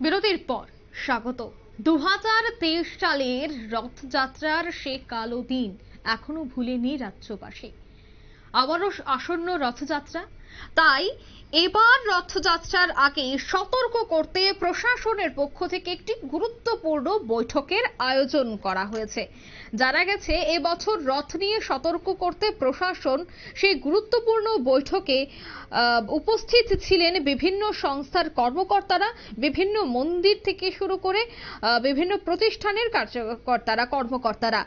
বিরতির পর স্বাগত। দু হাজার তেইশ সালের রথযাত্রার সে কালো দিন এখনও ভুলেনি রাজ্যবাসী। আবারও আসন্ন রথযাত্রা তাই এবার রথযাত্রার আগে সতর্ক করতে প্রশাসনের পক্ষ থেকে একটি গুরুত্বপূর্ণ বৈঠকের আয়োজন করা হয়েছে। জানা গেছে, এবছর রথ নিয়ে সতর্ক করতে প্রশাসন সেই গুরুত্বপূর্ণ বৈঠকে উপস্থিত ছিলেন বিভিন্ন সংস্থার কর্মকর্তারা, বিভিন্ন মন্দির থেকে শুরু করে বিভিন্ন প্রতিষ্ঠানের কার্যকর্তারা, কর্মকর্তারা।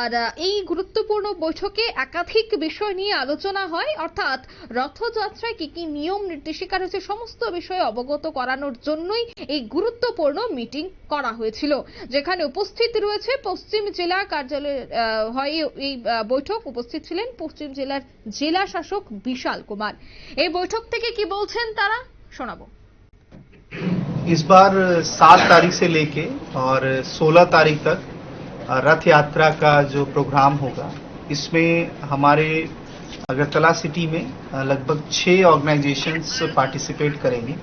আর এই গুরুত্বপূর্ণ বৈঠকে একাধিক বিষয় নিয়ে আলোচনা হয়, অর্থাৎ রথযাত্রায় কি কি নিয়ম নির্দেশিকা রয়েছে সমস্ত বিষয়ে অবগত করানোর জন্যই এই গুরুত্বপূর্ণ মিটিং করা হয়েছিল যেখানে উপস্থিত রয়েছে পশ্চিম জেলা কার্যালয়ে আহ, হয় এই- এই আহ, বৈঠক উপস্থিত ছিলেন পশ্চিম জেলার জেলা শাসক বিশাল কুমার এই বৈঠক থেকে কি বলছেন তারা শোনাবো इस बार सात तारीख से लेके और सोलह तारीख तक रथ यात्रा का जो प्रोग्राम होगा इसमें हमारे अगरतला सिटी में लगभग छह ऑर्गेनाइजेशंस पार्टिसिपेट करेंगे।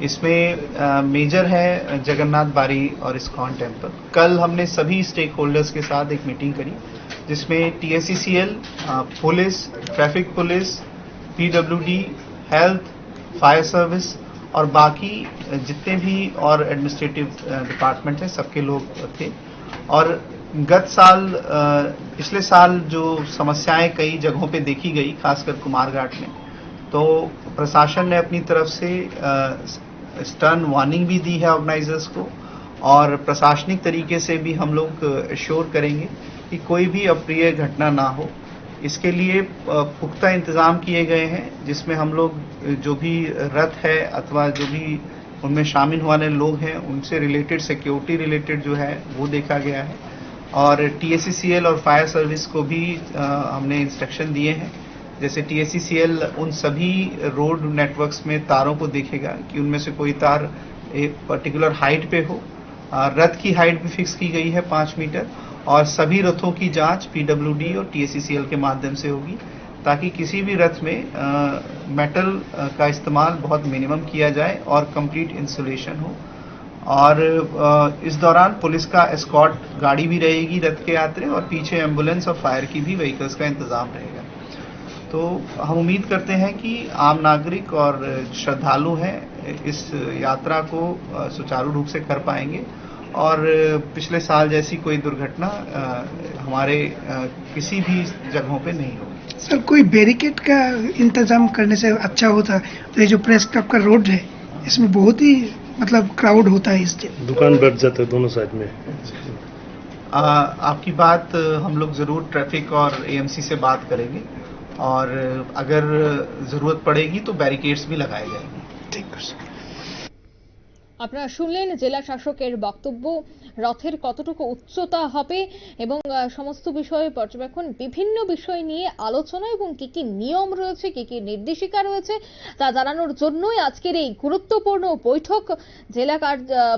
इसमें मेजर है जगन्नाथ बारी और इस्कॉन टेंपल। कल हमने सभी स्टेक होल्डर्स के साथ एक मीटिंग करी, जिसमें TSCCL police traffic police PWD health fire service और बाकी जितने भी और एडमिनिस्ट्रेटिव डिपार्टमेंट हैं, सबके लोग थे। और गत साल पिछले साल जो समस्याएँ कई जगहों पे देखी गई, खासकर कुमारघाट में तो प्रशासन ने अपनी तरफ़ से स्टर्न वार्निंग भी दी है ऑर्गेनाइजर्स को और प्रशासनिक तरीके से भी हम लोग श्योर करेंगे कि कोई भी अप्रिय घटना ना हो। इसके लिए पुख्ता इंतज़ाम किए गए हैं, जिसमें हम लोग जो भी रथ है अथवा जो भी उनमें शामिल होने लोग हैं, उनसे रिलेटेड सिक्योरिटी रिलेटेड जो है, वो देखा गया है। और टीएससीसीएल और फायर सर्विस को भी अ, हमने इंस्ट्रक्शन दिए हैं। जैसे टीएससीसीएल उन सभी रोड नेटवर्क्स में तारों को देखेगा कि उनमें से कोई तार एक पर्टिकुलर हाइट पे हो। रथ की हाइट भी फिक्स की गई है पाँच मीटर और सभी रथों की जाँच पीडब्ल्यूडी और टीएससीसीएल के माध्यम से होगी ताकि किसी भी रथ में अ, मेटल का इस्तेमाल बहुत मिनिमम किया जाए और कंप्लीट इंसुलेशन हो। और इस दौरान पुलिस का एस्कॉर्ट गाड़ी भी रहेगी रथ के यात्रे और पीछे एंबुलेंस और फायर की भी व्हीकल्स का इंतज़ाम रहेगा। तो हम उम्मीद करते हैं कि आम नागरिक और श्रद्धालु हैं, इस यात्रा को सुचारू रूप से कर पाएँगे। और पिछले साल जैसी कोई दुर्घटना हमारे किसी भी जगहों पे नहीं होगी। सर, कोई बैरिकेड का इंतज़ाम करने से अच्छा होता तो ये जो प्रेस क्लब का रोड है, इसमें बहुत ही मतलब क्राउड होता है इस दिन। दुकान बैठ जाता है दोनों साइड में। आ, आपकी बात हम लोग ज़रूर ट्रैफ़िक और एएमसी से बात करेंगे। और अगर ज़रूरत पड़ेगी तो बैरिकेड्स भी लगाए जाएँगे। ठीक है सर আপনারা শুনলেন জেলা শাসকের বক্তব্য, রথের কতটুকু উচ্চতা হবে এবং সমস্ত বিষয়ে পর্যবেক্ষণ, বিভিন্ন বিষয় নিয়ে আলোচনা এবং কি কি নিয়ম রয়েছে, কি কি নির্দেশিকা রয়েছে তা জানানোর জন্যই আজকের এই গুরুত্বপূর্ণ বৈঠক। জেলা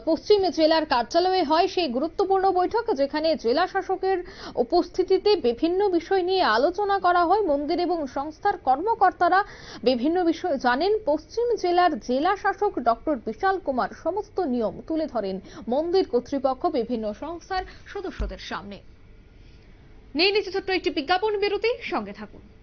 পশ্চিম জেলার কার্যালয়ে হয় সেই গুরুত্বপূর্ণ বৈঠক, যেখানে জেলা শাসকের উপস্থিতিতে বিভিন্ন বিষয় নিয়ে আলোচনা করা হয়। মন্দির এবং সংস্থার কর্মকর্তারা বিভিন্ন বিষয় জানেন। পশ্চিম জেলার জেলা শাসক ডক্টর বিশাল কুমার সমস্ত নিয়ম তুলে ধরেন মন্দির কর্তৃপক্ষ বিভিন্ন সংস্থার সদস্যদের সামনে। নিয়ে নিচ্ছে ছোট্ট একটি বিজ্ঞাপন বিরতি, সঙ্গে থাকুন।